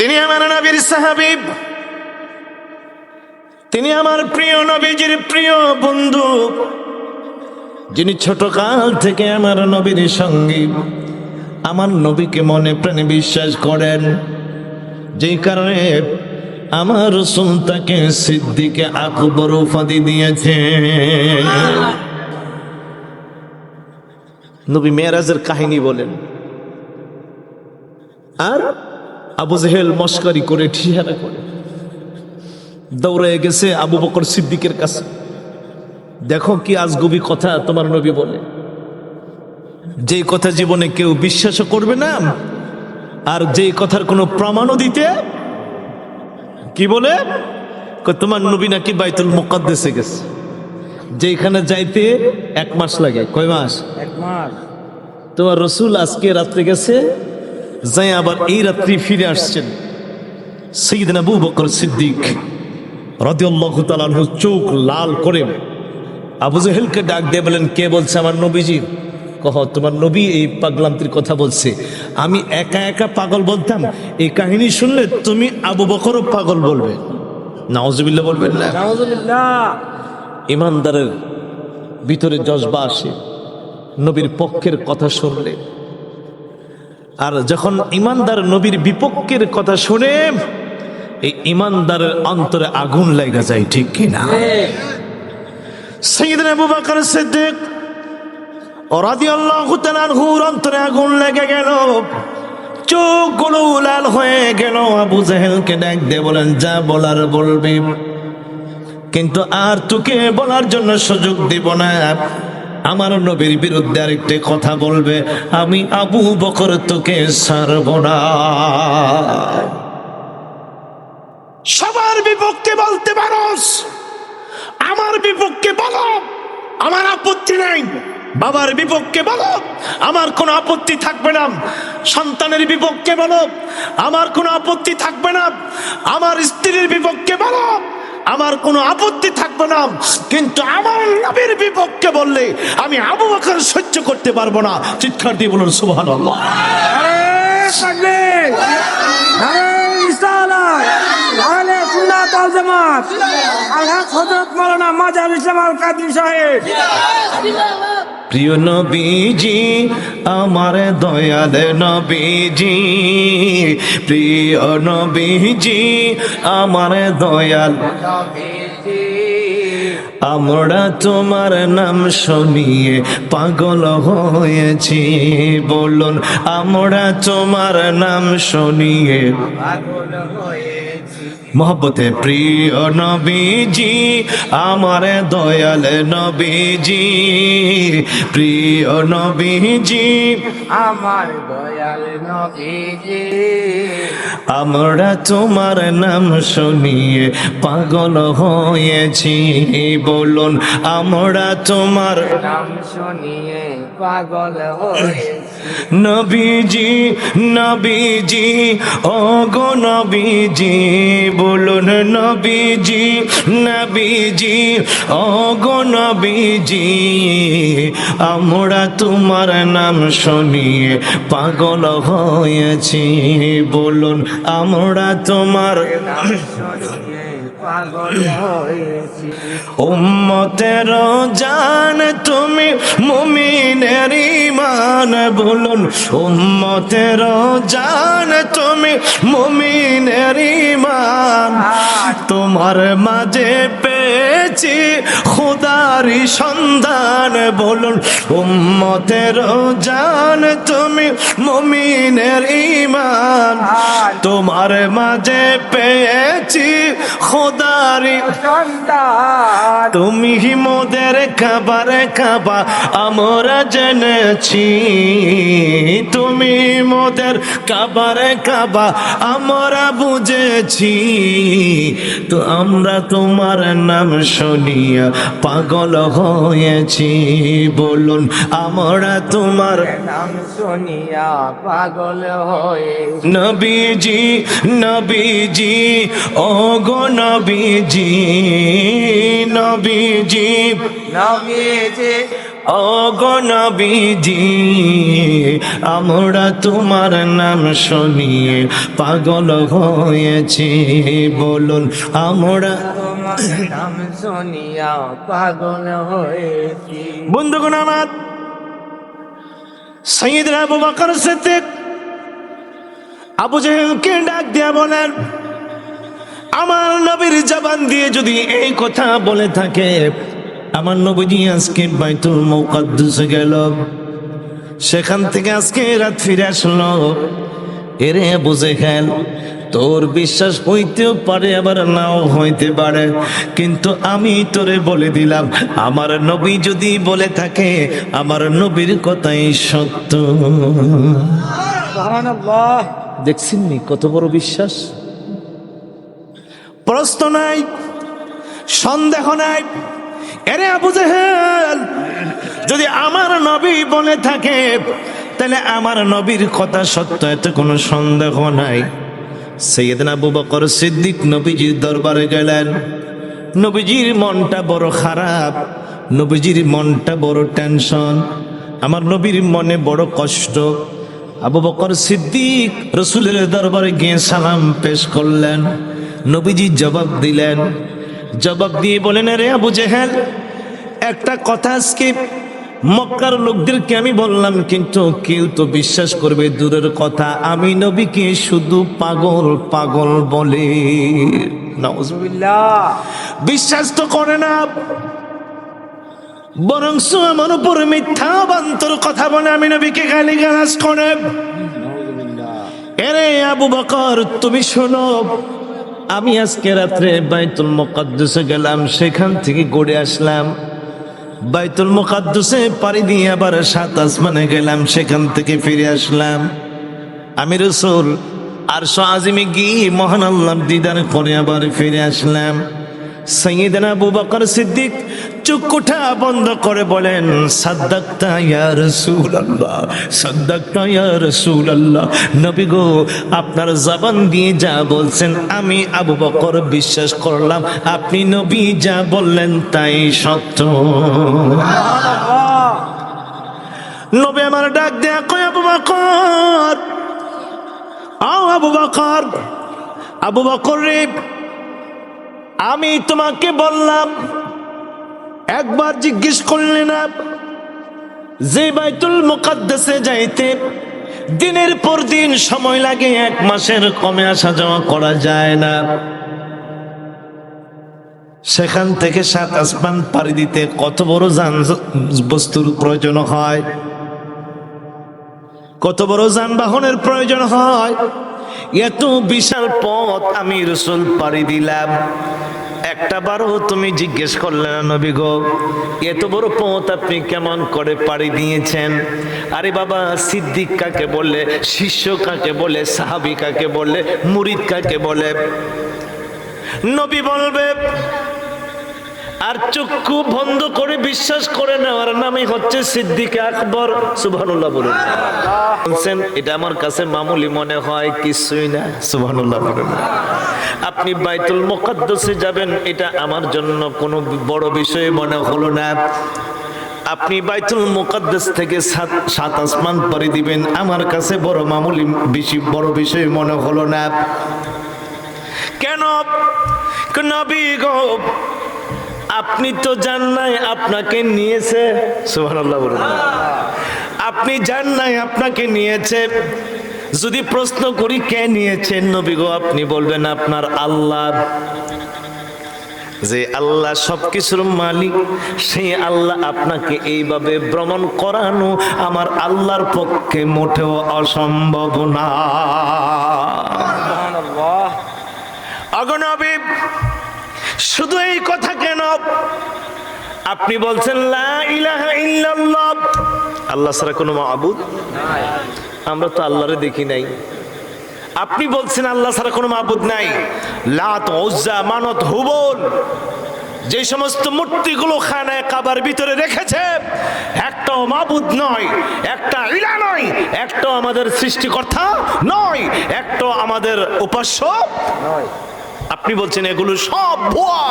তিনি আমার নবীর সাহাবিব। তিনি আমার প্রিয় নবীজির প্রিয় বন্ধু। যিনি ছোট কাল থেকে আমার নবীর সঙ্গী। আমার নবীকে মনে প্রাণে বিশ্বাস করেন। যেই কারণে আমার রসুল তাকে সিদ্দিকে আকবর উপাধি দিয়েছে। নবী মেয়েরাজের কাহিনী বলেন, আর আবু জেহেল মস্কারি করে ঠিহারা করে। দৌড়ে গেছে আবু বকর সিদ্দিকের কাছে। দেখো কি আজ আজগুবি কথা তোমার নবী বলে। যে কথা জীবনে কেউ বিশ্বাসও করবে না আর যে কথার কোনো প্রমাণও দিতে কি বলে? তোমার নবী নাকি বাইতুল মুকদ্দেসে গেছে। যেখানে যাইতে এক মাস লাগে। কয় মাস? এক মাস। তোমার রসুল আজকে রাত্রে গেছে যাই আবার এই রাত্রি ফিরে আসছেন। সঈদিন আবু বকর সিদ্দিক চোখ লাল করে আবু জহেলকে ডাক দিয়ে বলেন কে বলছে আমার নবীজি? কহ তোমার নবী এই পাগলামতির কথা বলছে। আমি একা একা পাগল বলতাম। এই কাহিনী শুনলে তুমি আবু বকরও পাগল বলবে। নাওজবিল্লা বলবেন না। ইমানদারের ভিতরে জজবা আসে। নবীর পক্ষের কথা শুনলে আর যখন ইমানদার নবীর বিপক্ষের কথা শুনে, এই ইমানদারের অন্তরে আগুন লেগে যায়, ঠিক কিনা? অন্তরে আগুন লেগে হয়ে বলেন, যা বলার বলবি। কিন্তু আর তোকে বলার জন্য সুযোগ দিব না। আমার নবীর বিরুদ্ধে আরেকটি কথা বলবে, আমি আবু বকর তোকে ছাড়ব না। সবার বিপক্ষে বলতে পারস। আমার বিপক্ষে বলো, আমার আপত্তি নাই। বাবার বিপক্ষে বলো, আমার কোনো আপত্তি থাকবে না। সন্তানের বিপক্ষে বলো, আমার কোনো আপত্তি থাকবে না। আমার স্ত্রীর বিপক্ষে বলো আমার কোনো আপত্তি থাকবে না। কিন্তু আমার নবীর বিপক্ষে বললে আমি আবু বকর সহ্য করতে পারব না। চিৎকার দিয়ে বলুন জামাত। আল্লাহ হযরত মালানা মাজার ইসলাম আল কাদির সাহেব। প্রিয় নবীজি, আমার দয়াল নবীজি। প্রিয় নবীজি, আমার দয়াল আমরা তোমার নাম শুনিয়ে পাগল হয়েছি। বলুন, আমরা তোমার নাম শুনিয়ে মহব্বতে প্রিয় নবীজি আমার দয়াল নবীজি প্রিয় নবীজি আমার দয়াল নবীজি। আমরা তোমার নাম শুনিয়ে পাগল হয়েছি। বলুন আমরা তোমার নাম শুনিয়ে পাগল নবীজি নবীজি ও গো নবীজি বলুন নবীজি নবীজি ও গো নবীজি, আমরা তোমার নাম শুনিয়ে পাগল হয়েছি। বলুন, আমরা তোমার উম্মতের জান তুমি মুমিনের ইমান বলুন, উম্মতের জান তুমি মুমিনের ইমান তোমার মাঝে পেয়েছি খুদারি সন্ধান বলুন উম্মতের জান তুমি মমিনের ইমান তোমার মাঝে পেয়েছি খোদারি। তুমি মোদের খাবার খাবা আমরা জেনেছি। তুমি মোদের খাবার খাবা আমরা বুঝেছি। তো আমরা তোমার নাম শুনিয়া পাগল হয়েছি বলুন আমরা তোমার নাম শুনিয়া পাগল হয়ে নবীজি নবীজি ও গো নবীজি নবীজি। নবীজি অগণবিজি আমরা তোমার নাম শুনিয়ে পাগল হয়েছি। বলুন, আমরা নাম শুনিয়া পাগল হয়েছি বন্ধুগণ আমার সৈয়দ আবু বকর সিদ্দিক, আবু জেহেলকে ডাক দিয়া বলেন, আমার নবীর জবান দিয়ে যদি এই কথা বলে থাকে আমার নবীজি আজকে বাইতুল মুকাদ্দাসে গেল। সেখান থেকে আজকে রাত ফিরে আসলো। এরে বুঝে খেল তোর বিশ্বাস হইতেও পারে আবার নাও হইতে পারে। কিন্তু আমি তোরে বলে দিলাম আমার নবী যদি বলে থাকে আমার নবীর কথাই সত্য। সুবহানাল্লাহ। দেখছেন নি কত বড় বিশ্বাস? প্রশ্ন নাই সন্দেহ নাই। এরে আবু জেহেল, যদি আমার নবী বলে থাকে, তাহলে আমার নবীর কথা সত্য এতে কোনো সন্দেহ নাই। সৈয়দ আবু বকর সিদ্দিক নবীজির দরবারে গেলেন। নবীজির মনটা বড় খারাপ, নবীজির মনটা বড় টেনশন। আমার নবীর মনে বড় কষ্ট। আবু বকর সিদ্দিক রসুলের দরবারে গিয়ে সালাম পেশ করলেন। নবীজি জবাব দিলেন জবাব দিয়ে বলেন রে আবু জেহেল একটা কথা আজকে মক্কার লোকদেরকে আমি বললাম কিন্তু কেউ তো বিশ্বাস করবে দূরের কথা আমি নবীকে শুধু পাগল পাগল বলে। বিশ্বাস তো করে না। বরং আমার উপর মিথ্যা বান্তর কথা বলে আমি নবীকে গালি গালাজ করে এরে আবু বকর তুমি শোনো আমি আজকে রাত্রে বাইতুল মোকাদ্দুসে গেলাম, সেখান থেকে ঘুরে আসলাম। বাইতুল মোকাদ্দুসে পাড়ি দিয়ে আবার সাত আসমানে গেলাম, সেখান থেকে ফিরে আসলাম। আমি রসুল আর আজিমে গিয়ে মহান আল্লাহ দিদার করে আবার ফিরে আসলাম। সৈয়দনা আবু বকর সিদ্দিক চুকুঠা বন্ধ করে বলেন, সাদ্দাক্তা ইয়া রাসূলুল্লাহ, সাদ্দাক্তা ইয়া রাসূলুল্লাহ। নবী গো, আপনার জবান দিয়ে যা বলছেন, আমি আবু বকর বিশ্বাস করলাম, আপনি নবী যা বললেন তাই সত্য। নবী আমার ডাক দেয়া কয়, আবু বকর। আও আবু বকর। আবু বকর রে, আমি তোমাকে বললাম একবার জিজ্ঞেস করলে না, যে বাইতুল মুকাদ্দাসে যাইতে দিনের পর দিন সময় লাগে, এক মাসের কমে আসা যাওয়া করা যায় না। সেখান থেকে সাত আসমান পাড়ি দিতে কত বড় যান বস্তুর প্রয়োজন হয়? কত বড় যানবাহনের প্রয়োজন হয়? এত বিশাল পথ আমি রসুল পাড়ি দিলাম। একটা বারও তুমি জিজ্ঞেস করলে না নবী গো, এত বড় পথ আপনি কেমন করে পাড়ি দিয়েছেন? আরে বাবা, সিদ্দিক কাকে বললে শিষ্য কাকে বলে, সাহাবি কাকে বলে, মুরিদ কাকে বলে? নবী বলবে আর চক্ষু বন্ধ করে বিশ্বাস করে নেওয়ার নামই হচ্ছে সিদ্দিক আকবর, সুবহানুল্লাহ বলুন বলছেন, এটা আমার কাছে মামুলি মনে হয় কিছুই না বলুন আপনি বাইতুল মুকাদ্দাসে যাবেন, এটা আমার জন্য কোনো বড় বিষয় মনে হলো না। আপনি বাইতুল মুকাদ্দাস থেকে সাত সাত আসমান পাড়ি দিবেন, আমার কাছে বড় মামুলি বেশি, বড় বিষয় মনে হলো না। কেন? নবী গো আপনি তো জান নাই আপনাকে নিয়েছে। সুবহানাল্লাহ বলুন আপনি জান নাই আপনাকে নিয়েছে। যদি প্রশ্ন করি কে নিয়েছেন নবী গো? আপনি বলবেন আপনার আল্লাহ। যে আল্লাহ সবকিছুর মালিক সেই আল্লাহ আপনাকে এইভাবে ভ্রমণ করানো আমার আল্লাহর পক্ষে মোটেও অসম্ভব না। শুধু এই কথা আপনি বলছেন আল্লাহ ছাড়া কোনো মাবুদ? আমরা তো আল্লাহরে দেখি নাই। আপনি বলছেন, আল্লাহ ছাড়া কোনো মাবুদ নাই। লাত উজ্জা মানত হুবন যে সমস্ত মূর্তিগুলো খানায় কাবার ভিতরে রেখেছে, একটাও মাবুদ নয়, একটা ইলা নয়, একটাও আমাদের সৃষ্টিকর্তা নয়, একটাও আমাদের উপাস্য নয়। আপনি বলছেন, এগুলো সব ভুয়া।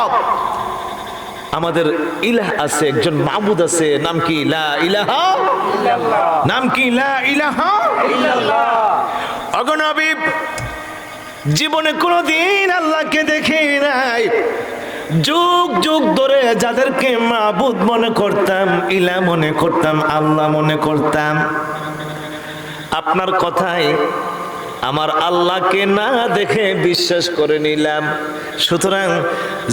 আমাদের ইলাহ আছে, একজন মাবুদ আছে, নাম কি? লা ইলাহা নাম কি? লা ইলাহা অগণবী জীবনে কোনোদিন আল্লাহকে দেখি নাই। যুগ যুগ ধরে যাদেরকে মাবুদ মনে করতাম, ইলা মনে করতাম, আল্লাহ মনে করতাম। আপনার কথায় আমার আল্লাহকে না দেখে বিশ্বাস করে নিলাম। সুতরাং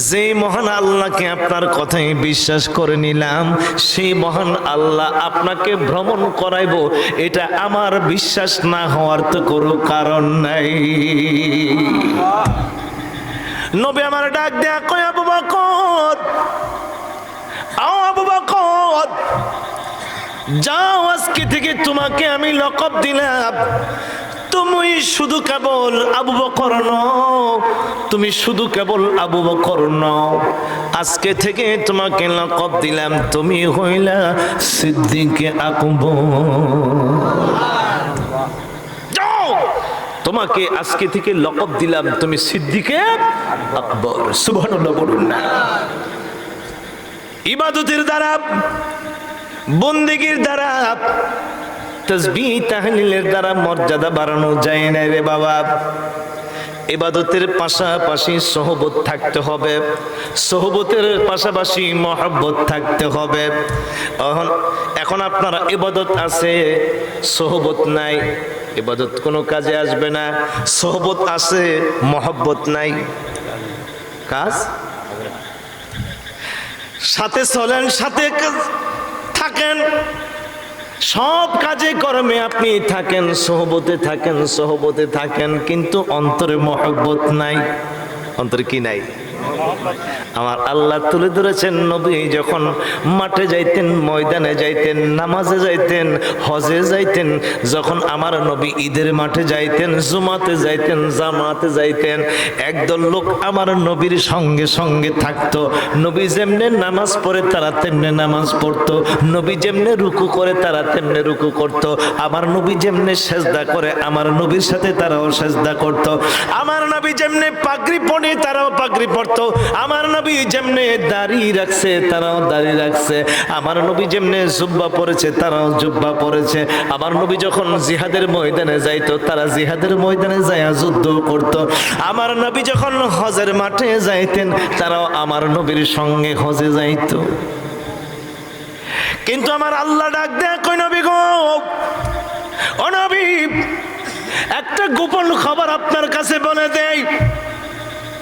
যে মহান আল্লাহকে আপনার কথায় বিশ্বাস করে নিলাম, সেই মহান আল্লাহ আপনাকে ভ্রমণ করাইব। এটা আমার বিশ্বাস না হওয়ার তো কোনো কারণ নাই। নবী আমার ডাক দেয়া কয়, আবু বকর, আও আবু বকর, যাও আজকে থেকে তোমাকে আমি লকব দিলাম। তুমি শুধু কেবল আবু বকর তুমি শুধু কেবল আবু বকর আজকে থেকে তোমাকে লকব দিলাম, তুমি হইলা সিদ্দিকে আকবর। যাও, তোমাকে আজকে থেকে লকব দিলাম, তুমি সিদ্দিকে আকবর। সুবহানাল্লাহ বলুন না। ইবাদতের দ্বারা, বন্দিগির দ্বারা তসবি তাহলিলের দ্বারা মর্যাদা বাড়ানো যায় না রে বাবা। এবাদতের পাশাপাশি সহবত থাকতে হবে। সহবতের পাশাপাশি মহাব্বত থাকতে হবে। এখন এখন আপনারা ইবাদত আছে, সহবত নাই, ইবাদত কোনো কাজে আসবে না। সহবত আছে, মহব্বত নাই। কাজ? সাথে চলেন, সাথে থাকেন। সব কাজে কর্মে আপনি থাকেন, সহবতে থাকেন সহবতে থাকেন, কিন্তু অন্তরে মহব্বত নাই। অন্তরে কি নাই? আমার আল্লাহ তুলে ধরেছেন নবী, যখন মাঠে যাইতেন, ময়দানে যাইতেন, নামাজে যাইতেন, হজে যাইতেন, যখন আমার নবী ঈদের মাঠে যাইতেন, জুমাতে যাইতেন, জামাতে যাইতেন, একদল লোক আমার নবীর সঙ্গে সঙ্গে থাকতো। নবী যেমনে নামাজ পড়ে, তারা তেমনে নামাজ পড়তো। নবী যেমনে রুকু করে, তারা তেমনে রুকু করত। আমার নবী যেমনে সেজদা করে, আমার নবীর সাথে তারাও সেজদা করত। আমার নবী যেমনে পাগড়ি পড়ে তারাও পাগড়ি পরতো আমার নবী যেমনে দাড়ি রাখছে, তারাও দাড়ি রাখছে। আমার নবী যেমনে জুব্বা পরেছে, তারাও জুব্বা পরেছে। আমার নবী যখন জিহাদের ময়দানে যাইতো, তারা জিহাদের ময়দানে যাইয়া যুদ্ধ করত। আমার নবী যখন হজের মাঠে যাইতেন, তারাও আমার নবীর সঙ্গে হজে যাইতো। কিন্তু আমার আল্লাহ ডাক দেয় কই নবী গো, ও নবী, একটা গোপন খবর আপনার কাছে বলে দেয়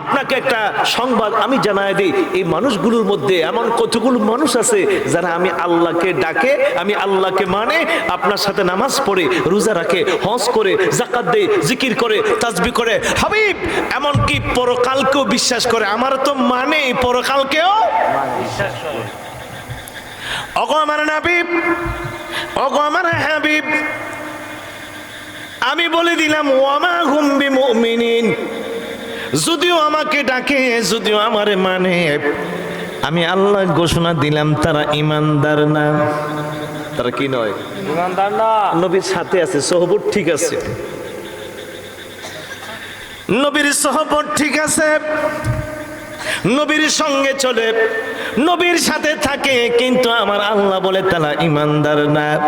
আপনাকে একটা সংবাদ আমি জানাই দিই। এই মানুষগুলোর মধ্যে এমন কতগুলো মানুষ আছে যারা আমি আল্লাহকে ডাকে, আমি আল্লাহকে মানে আপনার সাথে নামাজ পড়ে, রোজা রাখে, হজ করে জাকাত দেয়, জিকির করে তাজবি করে। হাবিব, এমনকি পরকালকেও বিশ্বাস করে। আমার তো মানে পরকালকেও অগো আমার নাবিব অগো আমার হাবিব। আমি বলে দিলাম, ওয়ামা হুম্বি মুমিনিন যদিও আমাকে ডাকে যদিও আমার মানে। আমি আল্লাহ ঘোষণা দিলাম তারা ইমানদার না। তারা কি নয়? ইমানদার না। নবীর সাথে আছে সহবত ঠিক আছে। নবীর সহবত ঠিক আছে। নবীর সঙ্গে চলে, নবীর সাথে থাকে, কিন্তু আমার আল্লাহ বলে তারা ইমানদার না।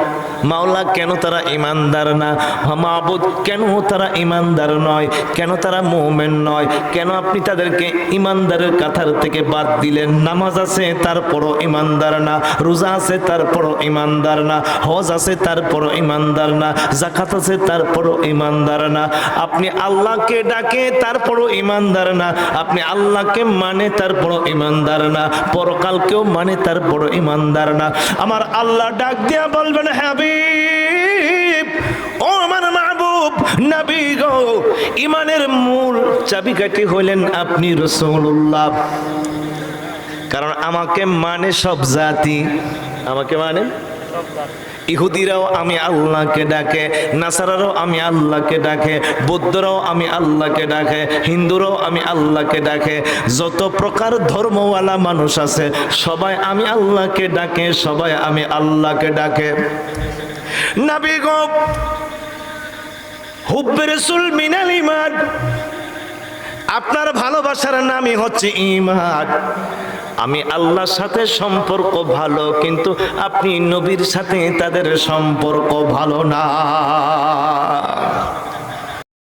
মাওলা কেন তারা ইমানদার না? মাহবুদ কেন তারা ইমানদার নয়? কেন তারা মোমেন নয়? কেন আপনি তাদেরকে ইমানদারের কাতার থেকে বাদ দিলেন? নামাজ আছে, তারপরও ইমানদার না। রোজা আছে, তারপরও ইমানদার না। হজ আছে, তারপরও ইমানদার না। জাকাত আছে, তারপরও ইমানদার না। আপনি আল্লাহকে ডাকে, তারপরও ইমানদার না। আপনি আল্লাহকে মানে তারপরও ইমানদার না। পরকালকেও মানে তারপরও ইমানদার না। আমার আল্লাহ ডাক দিয়া বলবেন, হাবিব, ও আমার মাহবুব, নবী গো, ইমানের মূল চাবিকাঠি হলেন আপনি রসুল্লাহ কারণ আমাকে মানে সব জাতি। আমাকে মানে? ইহুদিরাও আমি আল্লাহকে ডাকে, নাসারারাও আমি আল্লাহকে ডাকে, বৌদ্ধরাও আমি আল্লাহকে ডাকে, হিন্দুরাও আমি আল্লাহকে ডাকে। যত প্রকার ধর্মওয়ালা মানুষ আছে, সবাই আমি আল্লাহকে ডাকে, সবাই আমি আল্লাহকে ডাকে। নাবি গো, হুব্বে রসুল মিনাল ইমান আপনার ভালোবাসার নামই হচ্ছে ইমান আমি আল্লাহর সাথে সম্পর্ক ভালো কিন্তু আপনি নবীর সাথে তাদের সম্পর্ক ভালো না।